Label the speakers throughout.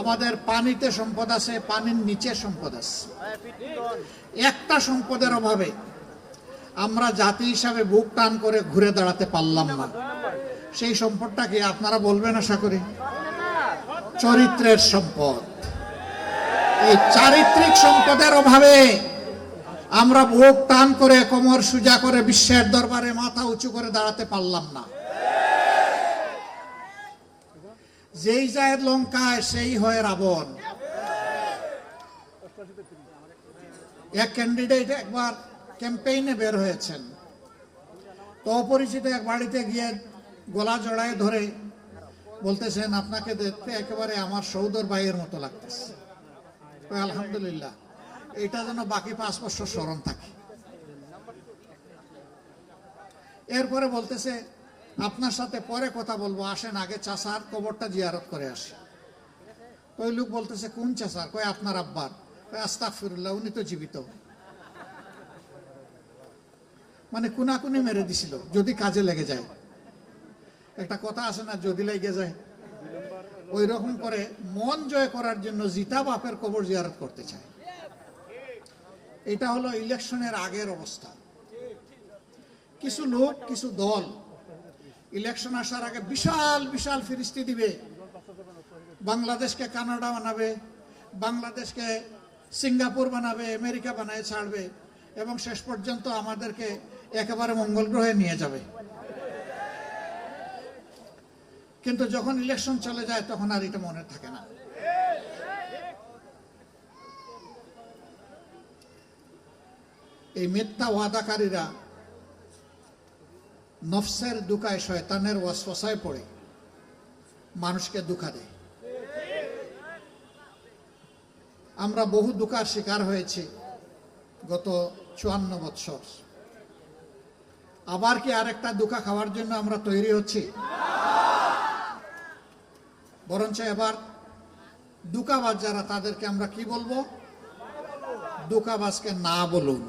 Speaker 1: আমাদের পানিতে সম্পদ আছে, পানির নিচে সম্পদ আছে। একটা সম্পদের অভাবে আমরা জাতি হিসাবে বুক টান করে ঘুরে দাঁড়াতে পারলাম না। সেই সম্পদটাকে আপনারা বলবেন আশা করি? চরিত্রের সম্পদ। এই চারিত্রিক সম্পদের অভাবে আমরা বুক টান করে কোমর সুজা করে বিশ্বের দরবারে মাথা উঁচু করে দাঁড়াতে পারলাম না। যেই যায় লঙ্কায়, সেই হয় রাবণ। এক ক্যান্ডিডেট একবার ক্যাম্পেইনে বের হয়েছেন। তো অপরিচিত এক বাড়িতে গিয়ে গলা জড়ায় ধরে বলতেছেন, আপনাকে দেখতে একেবারে আমার সৌদর ভাইয়ের মতো লাগতেছে। আলহামদুলিল্লাহ। এটা যেন বাকি পাঁচ বছর স্মরণ থাকে। এরপরে বলতেছে আপনার সাথে পরে কথা বলব, আসেন আগে চাষার কবরটা জিয়ারত করে আসি। ওই লোক বলতেছে, কোন চাষার কয় আপনার আব্বার? কয় আস্তাগফিরুল্লাহ, উনি তো জীবিত। মানে কুনাকুনি মেরে দিছিল, যদি কাজে লেগে যায়। একটা কথা আছে না, যদি লেগে যায়। ওই রকম করে মন জয় করার জন্য জিতা বাপের কবর জিয়ারত করতে চায়। এটা হলো ইলেকশনের আগের অবস্থা। কিছু লোক, কিছু দল ইলেকশন আসার আগে বিশাল বিশাল ফিরিস্তি দিবে। বাংলাদেশকে কানাডা বানাবে, বাংলাদেশকে সিঙ্গাপুর বানাবে, আমেরিকা বানায়, ছাড়বে এবং শেষ পর্যন্ত আমাদেরকে একেবারে মঙ্গল গ্রহে নিয়ে যাবে। কিন্তু যখন ইলেকশন চলে যায়, তখন আর এটা মনে থাকে না। এই মিথ্যা ওয়াদাকারীরা নফসের দুকায় শয়তানের ওয়াসওয়াসায় পড়ে। মানুষকে দুঃখা দেয়। আমরা বহু দুকার শিকার হয়েছি গত চুয়ান্ন বৎসর। আবার কি আরেকটা দুকা খাওয়ার জন্য আমরা তৈরি হচ্ছি? বরঞ্চ এবার দুকাবাজ যারা, তাদেরকে আমরা কি বলব? দুকাবাজকে না বলুন।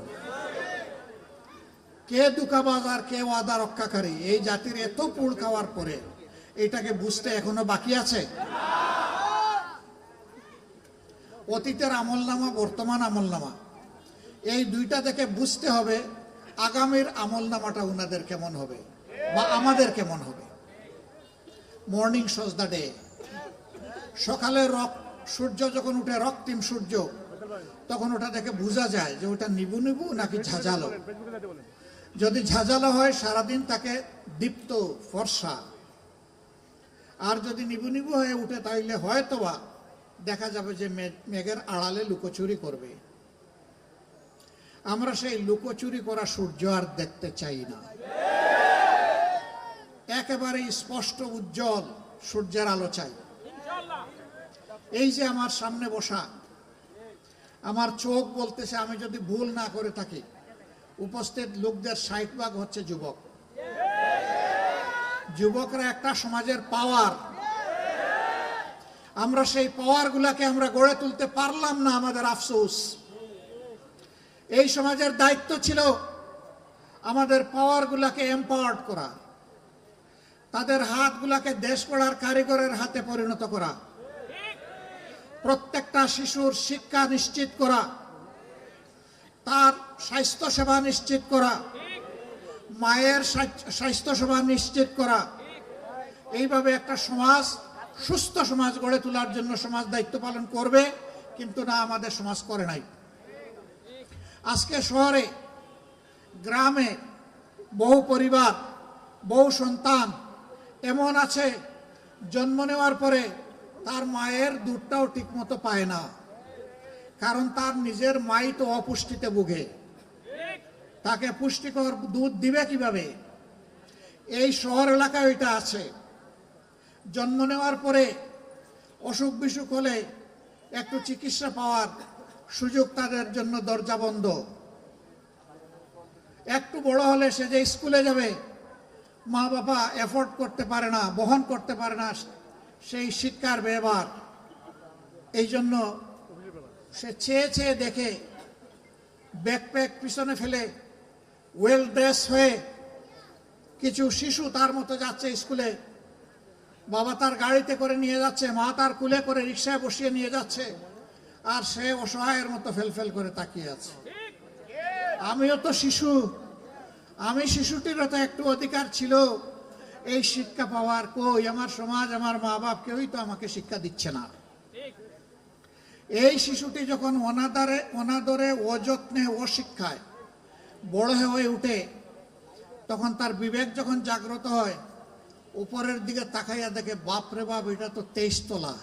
Speaker 1: কে দুকাবাজ আর কে ওয়াদা রক্ষাকারী, এই জাতির এত পুড় খাওয়ার পরে এটাকে বুঝতে এখনও বাকি আছে? অতীতের আমলনামা, বর্তমান আমলনামা, এই দুইটা দেখে বুঝতে হবে আগামীর আমলনামাটা উনাদের কেমন হবে বা আমাদের কেমন হবে। মর্নিং সজ দ্য ডে সকালে রক, সূর্য যখন উঠে, রক্তিম সূর্য, তখন ওটা দেখে বোঝা যায় যে ওটা নিবু নিবু নাকি ঝাঁঝালো। যদি ঝাঁঝালো হয়, সারাদিন তাকে দীপ্ত ফর্সা। আর যদি নিবু নিবু হয়ে উঠে, তাইলে হয়তোবা দেখা যাবে যে মেঘের আড়ালে লুকোচুরি করবে। আমরা সেই লুকোচুরি করা সূর্য আর দেখতে চাই না। একেবারে স্পষ্ট উজ্জ্বল সূর্যের আলো চাই। এই যে আমার সামনে বসা, আমার চোখ বলতেছে, আমি যদি ভুল না করে থাকি উপস্থিত লোকদের ষাট ভাগ হচ্ছে যুবক। যুবকরা একটা সমাজের পাওয়ার আমরা সেই পাওয়ার গুলাকে আমরা গড়ে তুলতে পারলাম না আমাদের আফসোস। এই সমাজের দায়িত্ব ছিল আমাদের পাওয়ার গুলাকে এম্পাওয়ার্ড করা, তাদের হাতগুলাকে দেশ গড়ার কারিগরের হাতে পরিণত করা, প্রত্যেকটা শিশুর শিক্ষা নিশ্চিত করা, তার স্বাস্থ্য সেবা নিশ্চিত করা, মায়ের স্বাস্থ্য সেবা নিশ্চিত করা, এইভাবে একটা সমাজ, সুস্থ সমাজ গড়ে তোলার জন্য সমাজ দায়িত্ব পালন করবে, কিন্তু না আমাদের সমাজ করে নাই। আজকে শহরে, গ্রামে বহু পরিবার, বহু সন্তান এমন আছে, জন্ম নেওয়ার পরে তার মায়ের দুধটাও ঠিকমতো পায় না, কারণ তার নিজের মাই তো অপুষ্টিতে ভুগে। তাকে পুষ্টিকর দুধ দিবে কীভাবে? এই শহর এলাকায় এটা আছে। জন্ম নেওয়ার পরে অসুখ বিসুখ হলে একটু চিকিৎসা পাওয়ার সুযোগ তাদের জন্য দরজা বন্ধ। একটু বড় হলে সে যে স্কুলে যাবে, মা বাবা এফোর্ড করতে পারে না, বহন করতে পারে না, সেই শিক্ষার ব্যবহার। এই জন্য সে চেয়ে চেয়ে দেখে ব্যাকপ্যাক পিছনে ফেলে ওয়েল ড্রেস হয়ে কিছু শিশু তার মতো যাচ্ছে স্কুলে। বাবা তার গাড়িতে করে নিয়ে যাচ্ছে, মা তার কুলে করে রিক্সায় বসিয়ে নিয়ে যাচ্ছে, আর সে অসহায়ের মতো ফেলফেল করে তাকিয়ে আছে। আমিও তো শিশু, আমি শিশুটিরও তো একটু অধিকার ছিল। এই শিক্ষা পাওয়ার কই? আমার সমাজ, আমার মা বাপ কেউই তো আমাকে শিক্ষা দিচ্ছে না। এই শিশুটি যখন অনাদারে, অনাদরে, অযত্নে, অশিক্ষায় বড় হয়ে উঠে, তখন তার বিবেক যখন জাগ্রত হয়, উপরের দিকে তাকাইয়া দেখে, বাপ রে বাপ, এটা তো তেইশ তলা।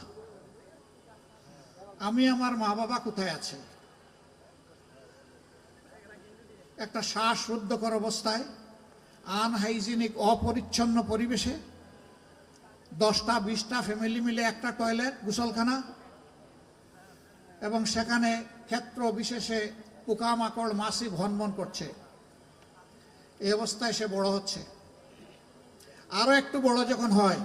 Speaker 1: আমি আমার মা বাবা কোথায় আছে? একটা শ্বাসরুদ্ধকর অবস্থায় আনহাইজিনিক অপরিচ্ছন্ন পরিবেশে, দশটা, বিশটা ফ্যামিলি মিলে একটা টয়লেট গোসলখানা, এবং সেখানে ক্ষেত্র বিশেষে পোকামাকড় মাসি ভনভন করছে। এই অবস্থায় সে বড় হচ্ছে। আরও একটু বড় যখন হয়,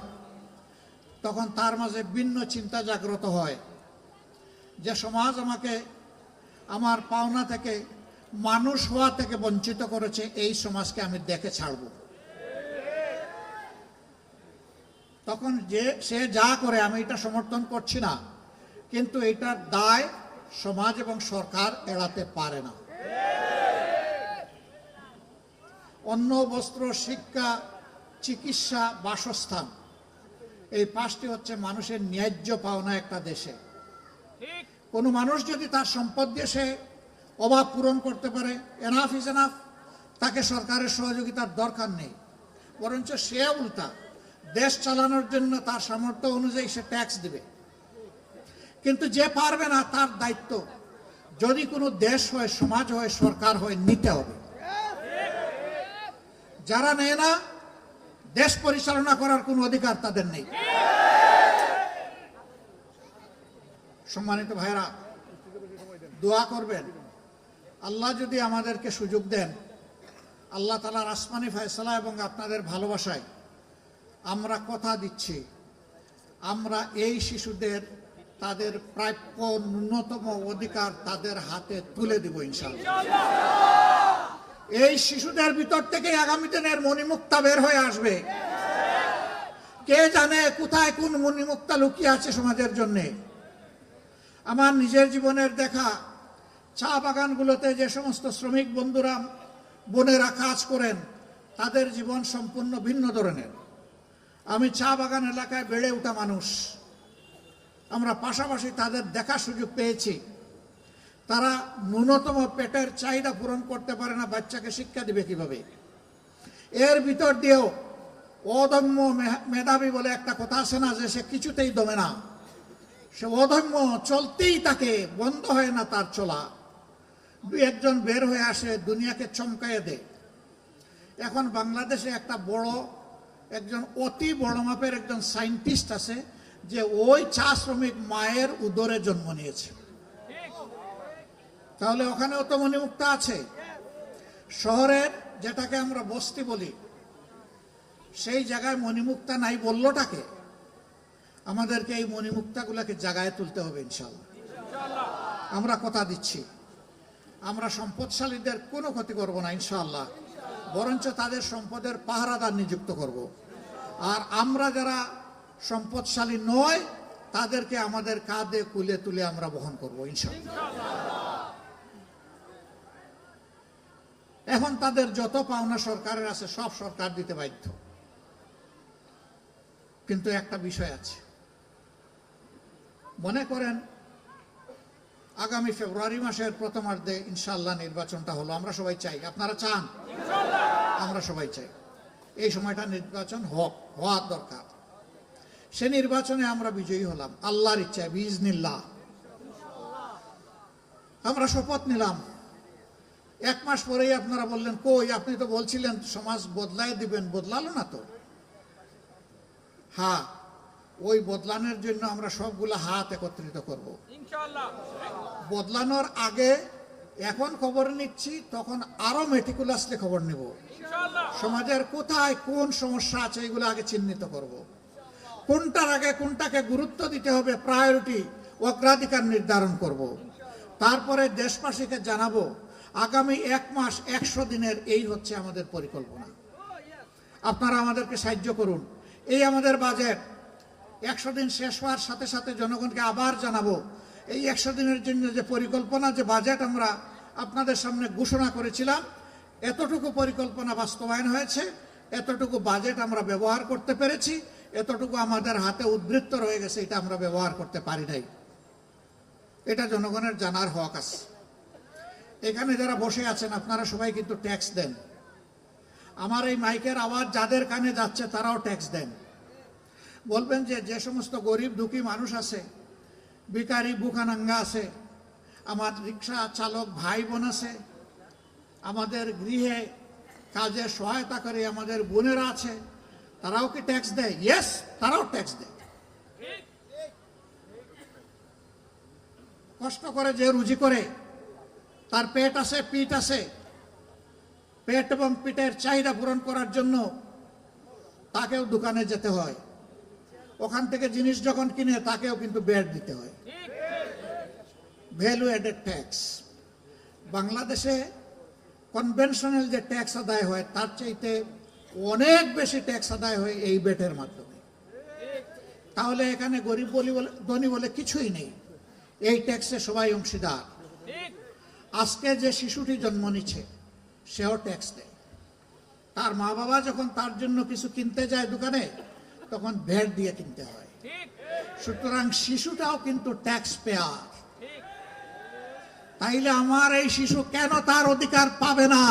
Speaker 1: তখন তার মাঝে ভিন্ন চিন্তা জাগ্রত হয়। যে সমাজ আমাকে, আমার পাওনা থেকে, মানুষ হওয়া থেকে বঞ্চিত করেছে, এই সমাজকে আমি দেখে ছাড়ব। তখন যে, সে যা করে, আমি এটা সমর্থন করছি না। কিন্তু এটার দায় সমাজ এবং সরকার এড়াতে পারে না। অন্ন, বস্ত্র, শিক্ষা, চিকিৎসা, বাসস্থান, এই পাঁচটি হচ্ছে মানুষের ন্যায্য পাওনা একটা দেশে। কোনো মানুষ যদি তার সম্পদ দিয়ে সে অভাব পূরণ করতে পারে এনাফ ইজ এনাফ তাকে সরকারের সহযোগিতার দরকার নেই। বরঞ্চ সে উল্টা, দেশ চালানোর জন্য তার সামর্থ্য অনুযায়ী সে ট্যাক্স দিবে। কিন্তু যে পারবে না তার দায়িত্ব। যদি কোনো দেশ হয়, সমাজ হয়, সরকার হয়, নিতে হবে। যারা নেয় না, দেশ পরিচালনা করার কোনো অধিকার তাদের নেই। সম্মানিত ভাইরা দোয়া করবেন। আল্লাহ যদি আমাদেরকে সুযোগ দেন, আল্লাহ তালার আসমানি ফয়সলা এবং আপনাদের ভালোবাসায় আমরা কথা দিচ্ছি। আমরা এই শিশুদের তাদের প্রাপ্য ন্যূনতম অধিকার তাদের হাতে তুলে দিব ইনশাল্লাহ এই শিশুদের ভিতর থেকে আগামী দিনের মণিমুক্তা বের হয়ে আসবে। কে জানে কোথায় কোন মণিমুক্তা লুকিয়ে আছে সমাজের জন্যে। আমার নিজের জীবনের দেখা, চা বাগানগুলোতে যে সমস্ত শ্রমিক বন্ধুরা বোনেরা কাজ করেন, তাদের জীবন সম্পূর্ণ ভিন্ন ধরনের। আমি চা বাগান এলাকায় বেড়ে ওঠা মানুষ। আমরা পাশাপাশি তাদের দেখার সুযোগ পেয়েছি। তারা ন্যূনতম পেটের চাহিদা পূরণ করতে পারে না, বাচ্চাকে শিক্ষা দিবে কীভাবে? এর ভিতর দিয়েও অদম্য মেধাবী বলে একটা কথা আছে না যে সে কিছুতেই দমে না। সে অদম্য চলতেই তাকে বন্ধ হয় না তার চলা। দুই একজন বের হয়ে আসে, দুনিয়াকে চমকাইয়ে দেয়। এখন বাংলাদেশে একটা বড়, একজন অতি বড় মাপের একজন সায়েন্টিস্ট আছে যে ওই চা শ্রমিক মায়ের উদরে জন্ম নিয়েছে। তাহলে ওখানেও তো মণিমুক্তা আছে। শহরের যেটাকে আমরা বস্তি বলি, সেই জায়গায় মণিমুক্তা নাই বললোটাকে, আমাদেরকে এই মণিমুক্তাগুলোকে জাগায় তুলতে হবে ইনশাল্লাহ আমরা কথা দিচ্ছি। আমরা সম্পদশালীদের কোনো ক্ষতি করব না ইনশাল্লাহ বরঞ্চ তাদের সম্পদের পাহারাদার নিযুক্ত করব। আর আমরা যারা সম্পদশালী নয় তাদেরকে আমাদের কাঁধে কুলে তুলে আমরা বহন করব এখন তাদের যত পাওনা সরকারের আছে সব সরকার দিতে বাধ্য। কিন্তু একটা বিষয় আছে। মনে করেন আগামী ফেব্রুয়ারি মাসের প্রথমার্ধে ইনশাল্লাহ নির্বাচনটা হলো আমরা সবাই চাই। আপনারা চান? আমরা সবাই চাই। এই সময়টা নির্বাচন হোক হওয়ার দরকার। সে নির্বাচনে আমরা বিজয়ী হলাম। আল্লাহর ইচ্ছায় বিজনিল্লাহ আমরা শপথ নিলাম। এক মাস পরেই আপনারা বললেন কই আপনি তো বলছিলেন সমাজ বদলাই দিবেন বদলালো না তো? হ্যাঁ ওই বদলানোর জন্য আমরা সবগুলো হাত একত্রিত করব। বদলানোর আগে এখন খবর নিচ্ছি তখন আরও মেটিকুলাসলি খবর নেব। সমাজের কোথায় কোন সমস্যা আছে এগুলো আগে চিহ্নিত করব। কোনটার আগে কোনটাকে গুরুত্ব দিতে হবে প্রায়োরিটি অগ্রাধিকার নির্ধারণ করব। তারপরে দেশবাসীকে জানাব, আগামী এক মাস একশো দিনের এই হচ্ছে আমাদের পরিকল্পনা। আপনারা আমাদেরকে সাহায্য করুন। এই আমাদের বাজেট একশো দিন শেষ হওয়ার সাথে সাথে জনগণকে আবার জানাব, এই একশো দিনের জন্য যে পরিকল্পনা, যে বাজেট আমরা আপনাদের সামনে ঘোষণা করেছিলাম, এতটুকু পরিকল্পনা বাস্তবায়ন হয়েছে, এতটুকু বাজেট আমরা ব্যবহার করতে পেরেছি এতটুকু আমাদের হাতে উদ্বৃত্ত রয়ে গেছে, এটা আমরা ব্যবহার করতে পারি নাই। এটা জনগণের জানার হক আছে। এখানে যারা বসে আছেন, আপনারা সবাই কিন্তু ট্যাক্স দেন। আমার এই মাইকের আওয়াজ যাদের কানে যাচ্ছে, তারাও ট্যাক্স দেন। বলবেন যে যে সমস্ত গরিব দুঃখী মানুষ আছে ভিকারি বুকানাঙ্গা আছে, আমার রিক্সা চালক ভাই বোন আছে, আমাদের গৃহে কাজে সহায়তা করে আমাদের বোনেরা আছে তারাও কি ট্যাক্স দেয়। ইয়েস তারাও ট্যাক্স দেয়। কষ্ট করে যে রুজি করে, তার পেট আছে, পিঠ আছে। পেট এবং পিঠের চাহিদা পূরণ করার জন্য তাকেও দোকানে যেতে হয়। ওখান থেকে জিনিস যখন কিনে, তাকেও কিন্তু বেড দিতে হয়। ভ্যালু অ্যাডেড ট্যাক্স বাংলাদেশে কনভেনশনাল যে ট্যাক্স আদায় হয়, তার চাইতে অনেক বেশি ট্যাক্স আদায় হয় এই বেটের মাধ্যমে। তাহলে এখানে গরিব বলি বলে, ধনী বলে কিছুই নেই। এই ট্যাক্সে সবাই অংশীদার। আজকে যে শিশুটি জন্ম নিচ্ছে, সেও ট্যাক্স দেয়। তার মা বাবা যখন তার জন্য কিছু কিনতে যায় দোকানে, তখন ভ্যাট দিয়ে কিনতে হয়। সুতরাং শিশুটাও কিন্তু ট্যাক্স পেয়ার তাইলে আমার এই শিশু কেন তার অধিকার পাবে না?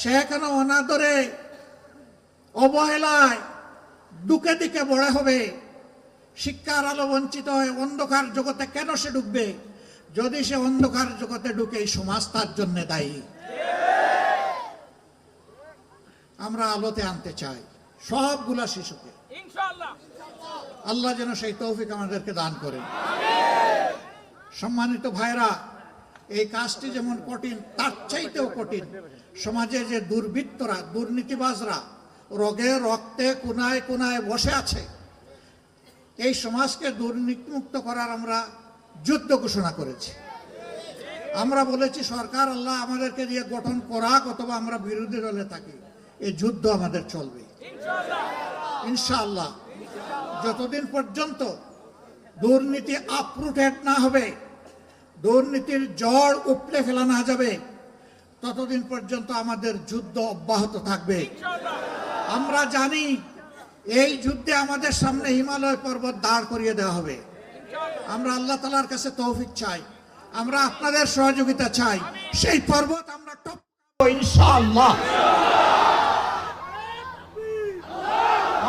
Speaker 1: সে কেন অনাদরে অবহেলায় দুকে দিকে বড় হবে। শিক্ষার আলো বঞ্চিত হয়ে অন্ধকার জগতে কেন সে ঢুকবে যদি সে অন্ধকার জগতে ঢুকে এই সমাজ তার জন্য দায়ী। আমরা আলোতে আনতে চাই সবগুলা শিশুকে।
Speaker 2: ইনশাআল্লাহ।
Speaker 1: আল্লাহ যেন সেই তৌফিক আমাদেরকে দান করেন। সম্মানিত ভাইরা এই কাজটি যেমন কঠিন, তার চাইতেও কঠিন। সমাজে যে দুর্বৃত্তরা, দুর্নীতিবাজরা, রোগে, রক্তে, কোনায় কোনায় বসে আছে, এই সমাজকে দুর্নীতিমুক্ত করার আমরা যুদ্ধ ঘোষণা করেছি। আমরা বলেছি, সরকার, আল্লাহ আমাদেরকে দিয়ে গঠন করাক অথবা আমরা বিরোধী দলে থাকি। এই যুদ্ধ আমাদের চলবে। ইনশাআল্লাহ। যতদিন পর্যন্ত দুর্নীতি আপরুটেড না হবে দুর্নীতির জড় উপড়ে ফেলা না যাবে। ততদিন পর্যন্ত আমাদের যুদ্ধ অব্যাহত থাকবে। আমরা জানি এই যুদ্ধে আমাদের সামনে হিমালয় পর্বত দাঁড় করিয়ে দেওয়া হবে। আমরা আল্লাহ তালার কাছে তৌফিক চাই। আমরা আপনাদের সহযোগিতা চাই। সেই পর্বত আমরা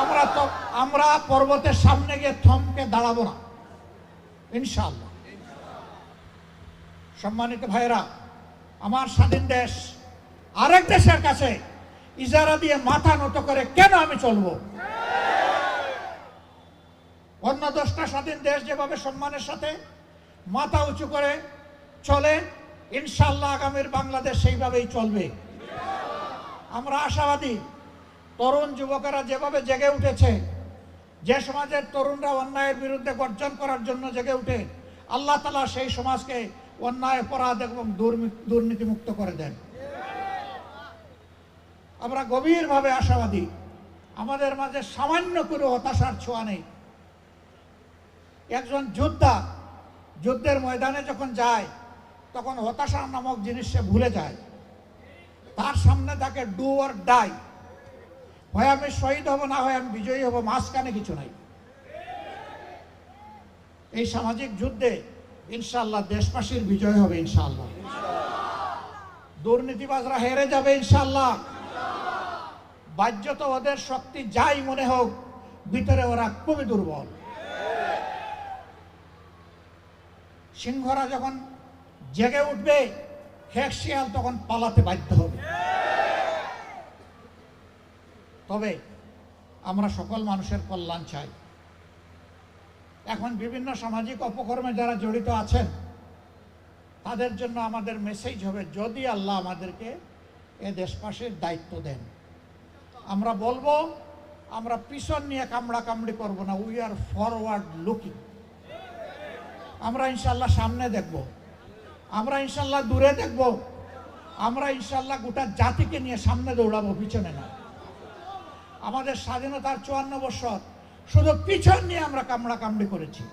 Speaker 1: আমরা তো, আমরা পর্বতের সামনে গিয়ে থমকে দাঁড়াবো না। ইনশাআল্লাহ। সম্মানিত ভাইরা আমার স্বাধীন দেশ, আরেক দেশের কাছে ইজারা দিয়ে মাথা নত করে কেন আমি চলবো? অন্য দশটা স্বাধীন দেশ যেভাবে সম্মানের সাথে মাথা উঁচু করে চলে ইনশাল্লাহ আগামীর বাংলাদেশ সেইভাবেই চলবে। আমরা আশাবাদী, তরুণ যুবকেরা যেভাবে জেগে উঠেছে, যে সমাজের তরুণরা অন্যায়ের বিরুদ্ধে গর্জন করার জন্য জেগে উঠে, আল্লাহ তালা সেই সমাজকে অন্যায়, অপরাধ এবং দুর্নীতিমুক্ত করে দেন। আমরা গভীরভাবে আশাবাদী। আমাদের মাঝে সামান্য কোনো হতাশার ছোঁয়া নেই। একজন যোদ্ধা যুদ্ধের ময়দানে যখন যায়, তখন হতাশা নামক জিনিস সে ভুলে যায়। তার সামনে তাকে ডু অর ডাই। হয় আমি শহীদ হব, না হয় আমি বিজয়ী হব, মাঝখানে কিছু নাই। এই সামাজিক যুদ্ধে ইনশাল্লাহ দেশবাসীর বিজয় হবে ইনশাল্লাহ দুর্নীতিবাজরা হেরে যাবে ইনশাল্লাহ বাহ্যত ওদের শক্তি যাই মনে হোক, ভিতরে ওরা খুবই দুর্বল। সিংহরা যখন জেগে উঠবে, হেক শিয়াল তখন পালাতে বাধ্য হবে। তবে আমরা সকল মানুষের কল্যাণ চাই। এখন বিভিন্ন সামাজিক অপকর্মে যারা জড়িত আছেন, তাদের জন্য আমাদের মেসেজ হবে, যদি আল্লাহ আমাদেরকে এ দেশবাসীর দায়িত্ব দেন। আমরা বলব, আমরা পিছন নিয়ে কামড়া কামড়ি করব না উই আর ফরওয়ার্ড লুকিং আমরা ইনশাল্লাহ সামনে দেখব, আমরা ইনশাল্লাহ দূরে দেখব, আমরা ইনশাল্লাহ গোটা জাতিকে নিয়ে সামনে দৌড়াবো, পিছনে না। আমাদের স্বাধীনতার চুয়ান্ন বছর শুধু পিছন নিয়ে আমরা কামড়া কামড়ি করেছি।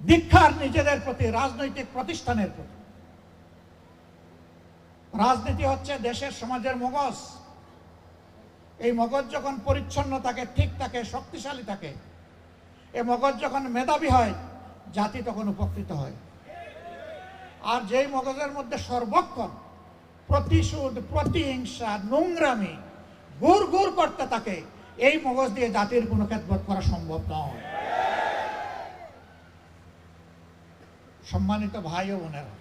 Speaker 1: দীক্ষার নিজেদের প্রতি, রাজনৈতিক প্রতিষ্ঠানের প্রতি। রাজনীতি হচ্ছে দেশের সমাজের মগজ। এই মগজ যখন পরিচ্ছন্ন থাকে, ঠিক থাকে, শক্তিশালী থাকে এই মগজ যখন মেধাবী হয়, জাতি তখন উপকৃত হয়। আর যেই মগজের মধ্যে সর্বক্ষণ প্রতিশোধ, প্রতিহিংসা, নোংরামি গুড় গুড় করতে থাকে। এই মগজ দিয়ে জাতির কোনো খেদমত করা সম্ভব নয়। সম্মানিত ভাই ও বোনেরা,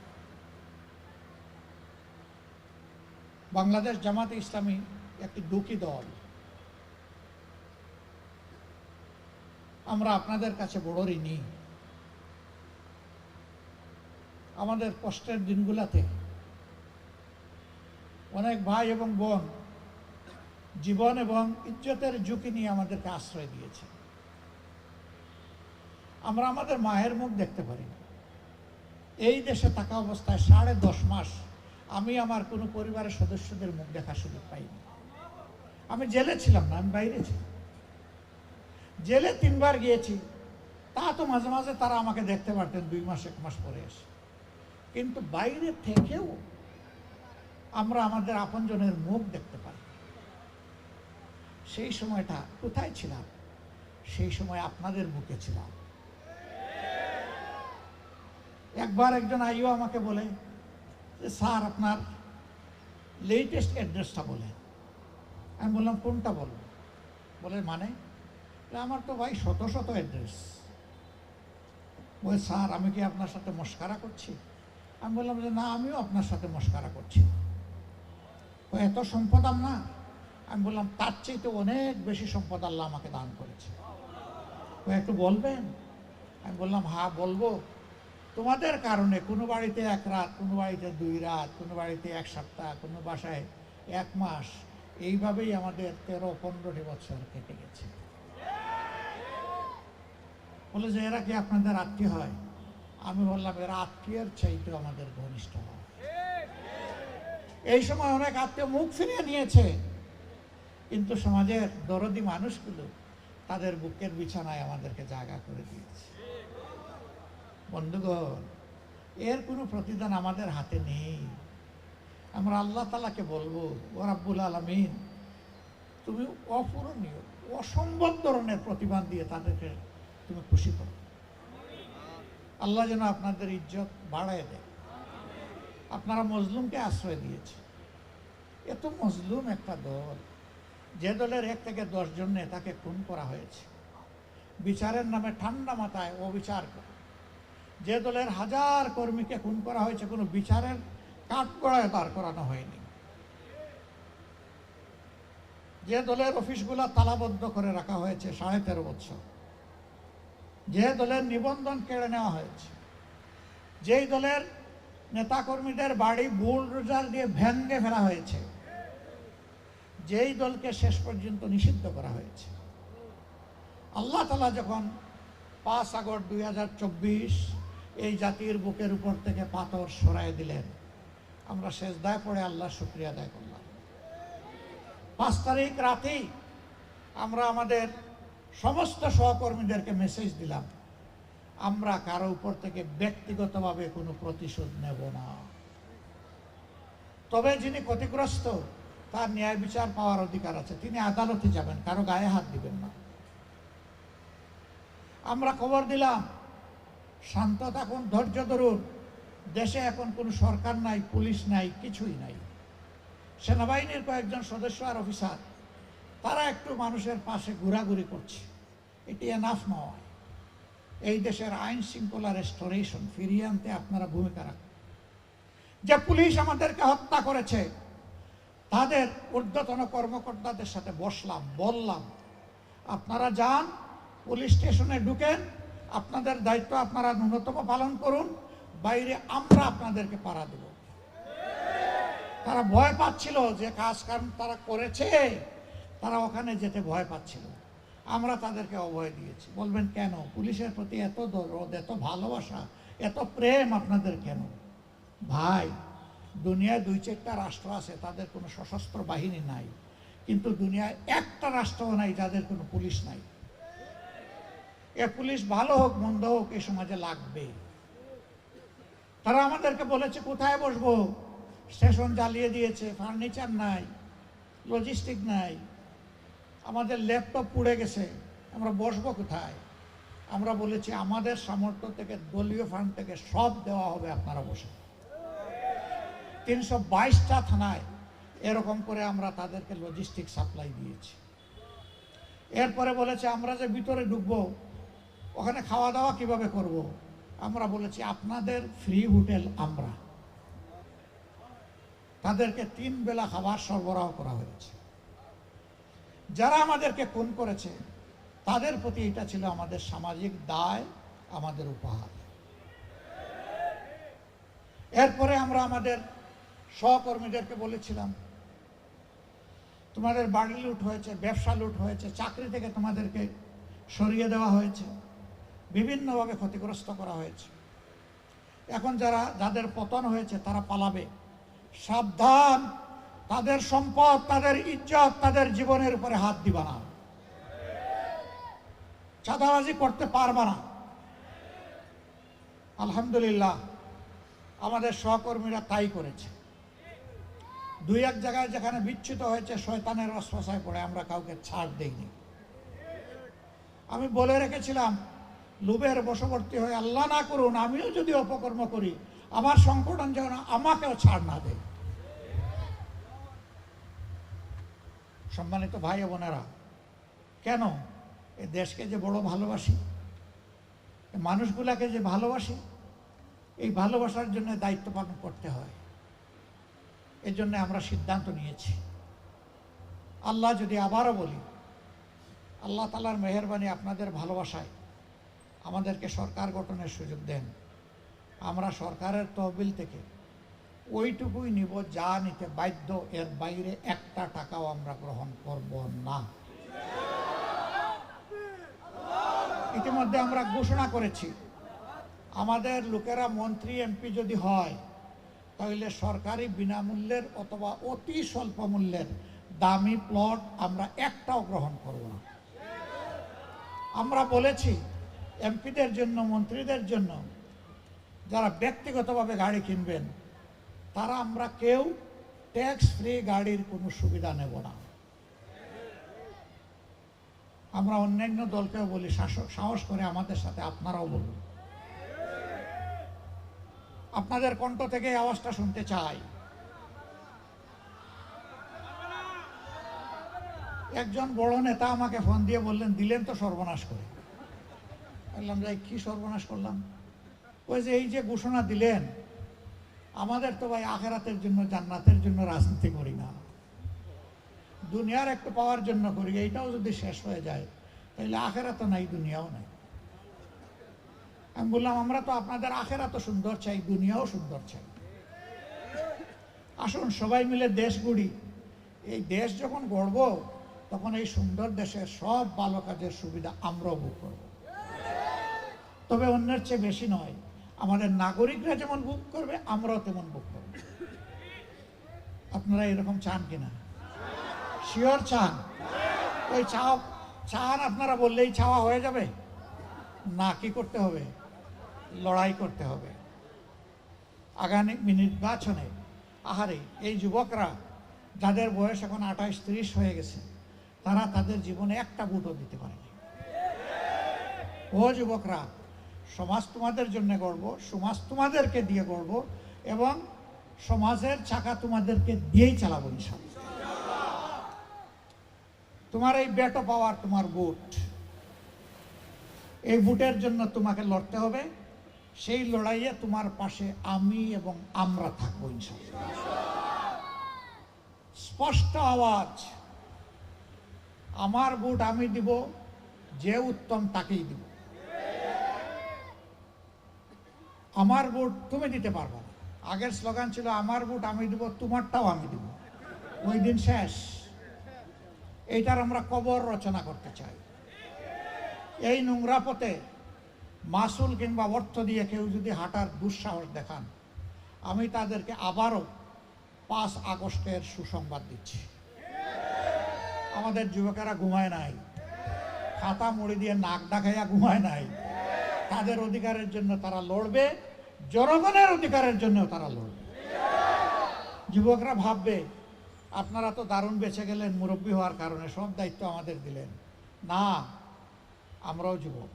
Speaker 1: বাংলাদেশ জামাতে ইসলামী একটি দুঃখী দল। আমরা আপনাদের কাছে বড় ঋণী। আমাদের কষ্টের দিনগুলোতে অনেক ভাই এবং বোন জীবন এবং ইজ্জতের ঝুঁকি নিয়ে আমাদেরকে আশ্রয় দিয়েছে। আমরা আমাদের মায়ের মুখ দেখতে পারি। এই দেশে থাকা অবস্থায় সাড়ে দশ মাস আমি আমার কোনো পরিবারের সদস্যদের মুখ দেখার সুযোগ পাইনি। আমি জেলে ছিলাম না, আমি বাইরে ছিলাম। জেলে তিনবার গিয়েছি, তা তো মাঝে মাঝে তারা আমাকে দেখতে পারতেন, দুই মাস, এক মাস পরে এসে। কিন্তু বাইরে থেকেও আমরা আমাদের আপনজনের মুখ দেখতে পারি সেই সময়টা কোথায় ছিলাম? সেই সময় আপনাদের বুকে ছিলাম। একবার একজন আইও আমাকে বলে যে, স্যার, আপনার লেটেস্ট অ্যাড্রেসটা বলে আমি বললাম, কোনটা বলব? বলে মানে? আমার তো ভাই শত শত অ্যাড্রেস বলে, স্যার, আমি কি আপনার সাথে মস্কারা করছি? আমি বললাম যে, না, আমিও আপনার সাথে মস্কারা করছি এত সম্পদ না আমি বললাম, তার চাইতে অনেক বেশি সম্পদ আল্লাহ আমাকে দান করেছে। একটু বলবেন? আমি বললাম হ্যাঁ বলব। তোমাদের কারণে কোনো বাড়িতে এক রাত, কোনো বাড়িতে দুই রাত, কোনো বাড়িতে এক সপ্তাহ, কোনো বাসায় এক মাস এইভাবেই আমাদের তেরো, পনেরোটি বছর কেটে গেছে। বলে যে, এরা কি আপনাদের আত্মীয় হয়? আমি বললাম, এরা আত্মীয়ের চাইতে আমাদের ঘনিষ্ঠ হয়। এই সময় অনেক আত্মীয় মুখ ফিরিয়ে নিয়েছে। কিন্তু সমাজের দরদি মানুষগুলো তাদের বুকের বিছানায় আমাদেরকে জায়গা করে দিয়েছে। বন্ধুগণ, এর কোনো প্রতিদান আমাদের হাতে নেই। আমরা আল্লাহ তালাকে বলব, ও রাব্বুল আলমিন, তুমি অপূরণীয়, অসম্ভব ধরনের প্রতিদান দিয়ে তাদেরকে তুমি খুশি করো। আল্লাহ যেন আপনাদের ইজ্জত বাড়ায় দেয়। আপনারা মজলুমকে আশ্রয় দিয়েছে। এত মজলুম একটা দল যে দলের এক থেকে দশজন নেতাকে খুন করা হয়েছে। বিচারের নামে ঠান্ডা মাথায় অবিচার করে। যে দলের হাজার কর্মীকে খুন করা হয়েছে, কোনো বিচারের কাঠগড়ায় দাঁড় করানো হয়নি। যে দলের অফিসগুলো তালাবদ্ধ করে রাখা হয়েছে সাড়ে তেরো বছর। যে দলের নিবন্ধন কেড়ে নেওয়া হয়েছে। যেই দলের নেতাকর্মীদের বাড়ি বুলডোজার দিয়ে ভেঙ্গে ফেলা হয়েছে। যেই দলকে শেষ পর্যন্ত নিষিদ্ধ করা হয়েছে, আল্লাহ তালা যখন পাঁচ আগস্ট দুই হাজার চব্বিশ এই জাতির বুকের উপর থেকে পাথর সরাই দিলেন, আমরা শেষ দায় পড়ে আল্লাহ শুক্রিয়া আদায় করলাম। পাঁচ তারিখ রাতেই আমরা আমাদের সমস্ত সহকর্মীদেরকে মেসেজ দিলাম, আমরা কারও উপর থেকে ব্যক্তিগতভাবে কোনো প্রতিশোধ নেব না। তবে যিনি ক্ষতিগ্রস্ত তার ন্যায় বিচার পাওয়ার অধিকার আছে। তিনি আদালতে যাবেন, কারও গায়ে হাত দিবেন না। আমরা খবর দিলাম, শান্ত থাকুন, ধৈর্য ধরুন। দেশে এখন কোনো সরকার নাই, পুলিশ নাই, কিছুই নাই। সেনাবাহিনীর কয়েকজন সদস্য আর অফিসার, তারা একটু মানুষের পাশে ঘোরাঘুরি করছে। এটি এনাফ নয়। এই দেশের আইন শৃঙ্খলা রেস্টোরেশন ফিরিয়ে আনতে আপনারা ভূমিকা রাখুন। যে পুলিশ আমাদেরকে হত্যা করেছে তাদের ঊর্ধ্বতন কর্মকর্তাদের সাথে বসলাম, বললাম, আপনারা যান, পুলিশ স্টেশনে ঢুকেন, আপনাদের দায়িত্ব আপনারা ন্যূনতম পালন করুন, বাইরে আমরা আপনাদেরকে পাড়া দেব। তারা ভয় পাচ্ছিল যে কাজ কারণ তারা করেছে, তারা ওখানে যেতে ভয় পাচ্ছিল। আমরা তাদেরকে অভয় দিয়েছি। বলবেন, কেন? পুলিশের প্রতি এত দরদ, এত ভালোবাসা, এত প্রেম আপনাদের কেন? ভাই দুনিয়ায় দুই চারটা রাষ্ট্র আছে, তাদের কোনো সশস্ত্র বাহিনী নাই। কিন্তু দুনিয়ায় একটা রাষ্ট্রও নাই, যাদের কোনো পুলিশ নাই। এ পুলিশ ভালো হোক, মন্দ হোক এই সমাজে লাগবে। তারা আমাদেরকে বলেছে, কোথায় বসবো? স্টেশন জ্বালিয়ে দিয়েছে, ফার্নিচার নাই লজিস্টিক নাই। আমাদের ল্যাপটপ পুড়ে গেছে, আমরা বসবো কোথায়? আমরা বলেছি, আমাদের সামর্থ্য থেকে, দলীয় ফান্ড থেকে সব দেওয়া হবে আপনারা বসে। তিনশো বাইশটা থানায় এরকম করে আমরা তাদেরকে লজিস্টিক সাপ্লাই দিয়েছি। এরপরে বলেছে, আমরা যে ভিতরে ঢুকবো, ওখানে খাওয়া দাওয়া কীভাবে করব। আমরা বলেছি, আপনাদের ফ্রি হোটেল আমরা। তাদেরকে তিন বেলা খাবার সরবরাহ করা হয়েছে। যারা আমাদেরকে খুন করেছে, তাদের প্রতি এটা ছিল আমাদের সামাজিক দায়, আমাদের উপহার। এরপরে আমরা আমাদের সহকর্মীদেরকে বলেছিলাম, তোমাদের বাড়ি লুট হয়েছে, ব্যবসা লুট হয়েছে, চাকরি থেকে তোমাদেরকে সরিয়ে দেওয়া হয়েছে, বিভিন্নভাবে ক্ষতিগ্রস্ত করা হয়েছে। এখন যারা, যাদের পতন হয়েছে, তারা পালাবে। সাবধান! তাদের সম্পদ, তাদের ইজ্জত, তাদের জীবনের উপরে হাত দিবা না। চাঁদাবাজি করতে পারবা না। আলহামদুলিল্লাহ, আমাদের সহকর্মীরা তাই করেছে। দুই এক জায়গায় যেখানে বিচ্যুত হয়েছে, শয়তানের রসফসায় পড়ে আমরা কাউকে ছাড় দেইনি। আমি বলে রেখেছিলাম, লোভের বশবর্তী হয়ে আল্লাহ না করুন, আমিও যদি অপকর্ম করি, আমার সংকটন যেন আমাকেও ছাড় না দেয়। সম্মানিত ভাই বোনেরা, কেন এ দেশকে যে বড় ভালোবাসি মানুষগুলাকে যে ভালোবাসি, এই ভালোবাসার জন্য দায়িত্ব পালন করতে হয়। এর জন্য আমরা সিদ্ধান্ত নিয়েছি। আল্লাহ যদি আবারও বলি, আল্লাহ তালার মেহরবানি আপনাদের ভালোবাসায় আমাদেরকে সরকার গঠনের সুযোগ দেন। আমরা সরকারের তহবিল থেকে ওইটুকুই নিব, যা নিতে বাধ্য, এর বাইরে একটা টাকাও আমরা গ্রহণ করব না। ইতিমধ্যে আমরা ঘোষণা করেছি, আমাদের লোকেরা মন্ত্রী, এমপি যদি হয় তাহলে সরকারি বিনামূল্যের অথবা অতি স্বল্প মূল্যের দামি প্লট আমরা একটাও গ্রহণ করব না। আমরা বলেছি, এমপিদের জন্য, মন্ত্রীদের জন্য, যারা ব্যক্তিগতভাবে গাড়ি কিনবেন, তারা আমরা কেউ ট্যাক্স ফ্রি গাড়ির কোনো সুবিধা নেব না। আমরা অন্যান্য দলকেও বলি সাহস করে আমাদের সাথে আপনারাও বলুন। আপনাদের কণ্ঠ থেকে আওয়াজটা শুনতে চাই। একজন বড় নেতা আমাকে ফোন দিয়ে বললেন, দিলেন তো সর্বনাশ করে। বললাম যে কি সর্বনাশ করলাম? ওই যে, এই যে ঘোষণা দিলেন, আমাদের তো ভাই আখেরাতের জন্য, জান্নাতের জন্য রাজনীতি করি না। দুনিয়ার একটু পাওয়ার জন্য করি, এইটাও যদি শেষ হয়ে যায় তাহলে আখেরাতও নাই, দুনিয়াও নাই। আমি বললাম, আমরা তো আপনাদের আখেরা তো সুন্দর চাই, দুনিয়াও সুন্দর চাই। আসুন, সবাই মিলে দেশ গড়ি। এই দেশ যখন গড়ব, তখন এই সুন্দর দেশের সব ভালো কাজের সুবিধা আমরাও ভোগ করব। তবে অন্যের চেয়ে বেশি নয়, আমাদের নাগরিকরা যেমন ভোগ করবে, আমরাও তেমন ভোগ করব। আপনারা এরকম চান কিনা? শিওর চান? ওই চাও, চান আপনারা বললেই চাওয়া হয়ে যাবে? না, কি করতে হবে? লড়াই করতে হবে। আগামী নির্বাচনে আহারে এই যুবকরা যাদের বয়স এখন আঠাশ, তিরিশ হয়ে গেছে, তারা তাদের জীবনে একটা ভোটও দিতে পারেনি। ও যুবকরা, সমাজ তোমাদের জন্য গর্ব সমাজ তোমাদেরকে দিয়ে গর্ব এবং সমাজের চাকা তোমাদেরকে দিয়েই চালাবো ইনশাল্লাহ তোমার এই বেটো পাওয়ার তোমার ভোট এই ভোটের জন্য তোমাকে লড়তে হবে। সেই লড়াইয়ে তোমার পাশে আমি এবং আমরা থাকব স্পষ্ট আওয়াজ। আমার ভোট আমি দিব, যে উত্তম তাকেই দিব। আমার ভোট তুমি দিতে পারবে না। আগের স্লোগান ছিল, আমার ভোট আমি দিব, তোমারটাও আমি দিব। ওই দিন শেষ। এইটার আমরা কবর রচনা করতে চাই। এই নোংরা পথে মাসুল কিংবা অর্থ দিয়ে কেউ যদি হাঁটার দুঃসাহস দেখান, আমি তাদেরকে আবারও পাঁচ আগস্টের সুসংবাদ দিচ্ছি। আমাদের যুবকেরা ঘুমায় নাই। খাতা মুড়ি দিয়ে নাক ডাকাইয়া ঘুমায় নাই। তাদের অধিকারের জন্য তারা লড়বে, জনগণের অধিকারের জন্য তারা লড়বে। যুবকরা ভাববে, আপনারা তো দারুণ বেঁচে গেলেন, মুরব্বী হওয়ার কারণে সব দায়িত্ব আমাদের দিলেন। না, আমরাও যুবক।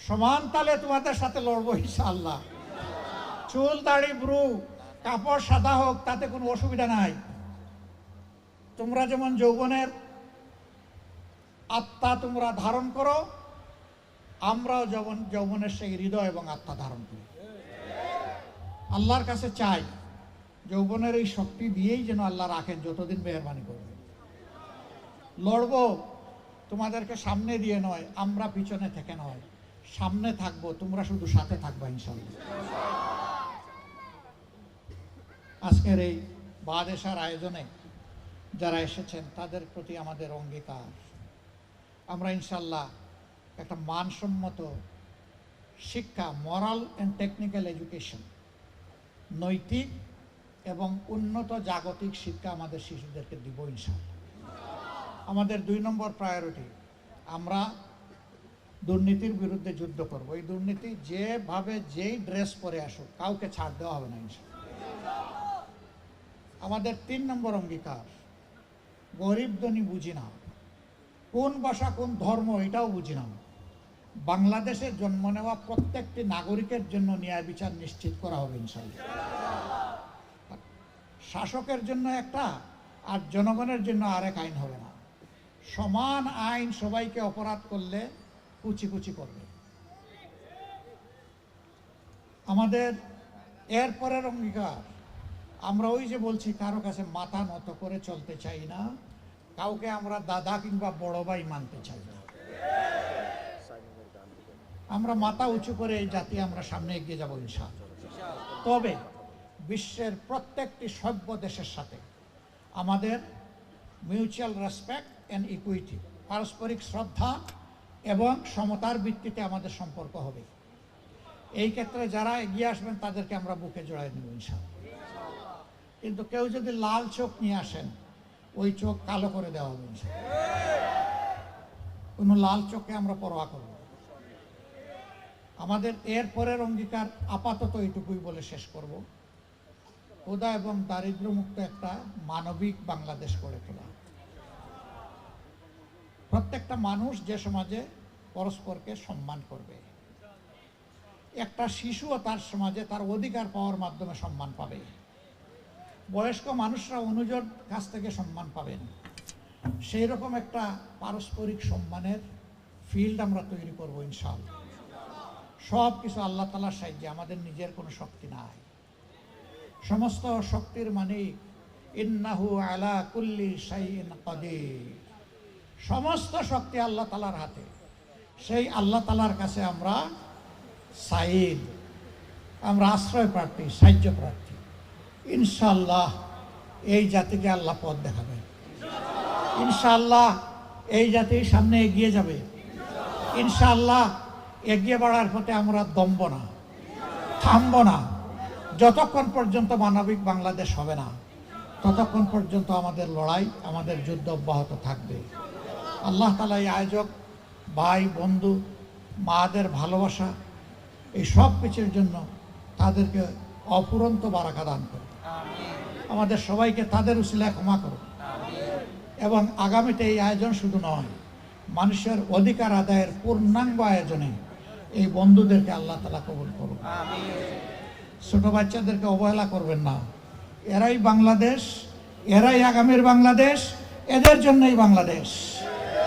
Speaker 1: সমান তালে তোমাদের সাথে লড়বো ইনশাআল্লাহ। চুল, দাড়ি ব্রু কাপড়, সাদা হোক, তাতে কোনো অসুবিধা নাই। তোমরা যেমন যৌবনের আত্মা তোমরা ধারণ করো, আমরাও যৌবন যৌবনের সেই হৃদয় এবং আত্মা ধারণ করি। আল্লাহর কাছে চাই, যৌবনের এই শক্তি দিয়েই যেন আল্লাহ রাখেন, যতদিন মেহরবানি করবে। লড়বো, তোমাদেরকে সামনে দিয়ে নয়, আমরা পিছনে থেকে নয়। সামনে থাকব, তোমরা শুধু সাথে থাকবা ইনশাল্লাহ আজকের এই বাদেশার আয়োজনে যারা এসেছেন, তাদের প্রতি আমাদের অঙ্গীকার। আমরা ইনশাল্লাহ একটা মানসম্মত শিক্ষা মরাল অ্যান্ড টেকনিক্যাল এডুকেশন নৈতিক এবং উন্নত জাগতিক শিক্ষা আমাদের শিশুদেরকে দিব ইনশাল্লাহ আমাদের দুই নম্বর প্রায়োরিটি আমরা দুর্নীতির বিরুদ্ধে যুদ্ধ করব। এই দুর্নীতি যেভাবে যেই ড্রেস পরে আসুক, কাউকে ছাড় দেওয়া হবে না আমাদের তিন নম্বর অঙ্গীকার, গরিব ধনী বুঝি না। কোন ভাষা, কোন ধর্ম, এটাও বুঝি না। বাংলাদেশে জন্ম নেওয়া প্রত্যেকটি নাগরিকের জন্য ন্যায় বিচার নিশ্চিত করা হবে ইনশাল্লাহ শাসকের জন্য একটা আর জনগণের জন্য আরেক আইন হবে না। সমান আইন সবাইকে অপরাধ করলে কুচি কুচি করবে। আমাদের এরপরের অঙ্গীকার, আমরা ওই যে বলছি, কারও কাছে মাথা নত করে চলতে চাই না, কাউকে আমরা দাদা কিংবা বড় ভাই মানতে চাই না। আমরা মাথা উঁচু করে এই জাতি আমরা সামনে এগিয়ে যাব ইনশাআল্লাহ। তবে বিশ্বের প্রত্যেকটি সভ্য দেশের সাথে আমাদের মিউচুয়াল রেসপেক্ট অ্যান্ড ইকুইটি পারস্পরিক শ্রদ্ধা এবং সমতার ভিত্তিতে আমাদের সম্পর্ক হবে। এই ক্ষেত্রে যারা এগিয়ে আসবেন, তাদেরকে আমরা বুকে জড়াই নেব ইনশাআল্লাহ। কিন্তু কেউ যদি লাল চোখ নিয়ে আসেন, ওই চোখ কালো করে দেওয়া হবে। কোনো লাল চোখকে আমরা পরোয়া করব আমাদের এর পরের অঙ্গীকার আপাতত এইটুকুই বলে শেষ করব। ক্ষুদা এবং দারিদ্র্যমুক্ত একটা মানবিক বাংলাদেশ গড়ে তোলা। প্রত্যেকটা মানুষ যে সমাজে পরস্পরকে সম্মান করবে। একটা শিশুও তার সমাজে তার অধিকার পাওয়ার মাধ্যমে সম্মান পাবে। বয়স্ক মানুষরা অনুজোর কাছ থেকে সম্মান পাবেন। সেই রকম একটা পারস্পরিক সম্মানের ফিল্ড আমরা তৈরি করব ইনশাআল্লাহ। সব কিছু আল্লাহ তালার সাহায্যে, আমাদের নিজের কোনো শক্তি নাই। সমস্ত শক্তির মানে ইন্নাহু আলা কুল্লি শাইইন কাদির। সমস্ত শক্তি আল্লাহ তালার হাতে। সেই আল্লাহ তালার কাছে আমরা সাইদ, আমরা আশ্রয় প্রার্থী, সাহায্য প্রার্থী। ইনশাল্লাহ এই জাতিকে আল্লাহ পথ দেখাবে। ইনশাল্লাহ এই জাতি সামনে এগিয়ে যাবে। ইনশাল্লাহ এগিয়ে বাড়ার পথে আমরা দম্ব না, থামব না। যতক্ষণ পর্যন্ত মানবিক বাংলাদেশ হবে না, ততক্ষণ পর্যন্ত আমাদের লড়াই, আমাদের যুদ্ধ অব্যাহত থাকবে। আল্লাহ তালা এই আয়োজক ভাই বন্ধু মাদের ভালোবাসা এই সব কিছুর জন্য তাদেরকে অফুরন্ত বারাকা দান করো আমাদের সবাইকে তাদের উসিলায় ক্ষমা করো এবং আগামীতে এই আয়োজন শুধু নয় মানুষের অধিকার আদায়ের পূর্ণাঙ্গ আয়োজনে এই বন্ধুদেরকে আল্লাহ তালা কবুল করুন। ছোট বাচ্চাদেরকে অবহেলা করবেন না। এরাই বাংলাদেশ এরাই আগামীর বাংলাদেশ এদের জন্যই বাংলাদেশ।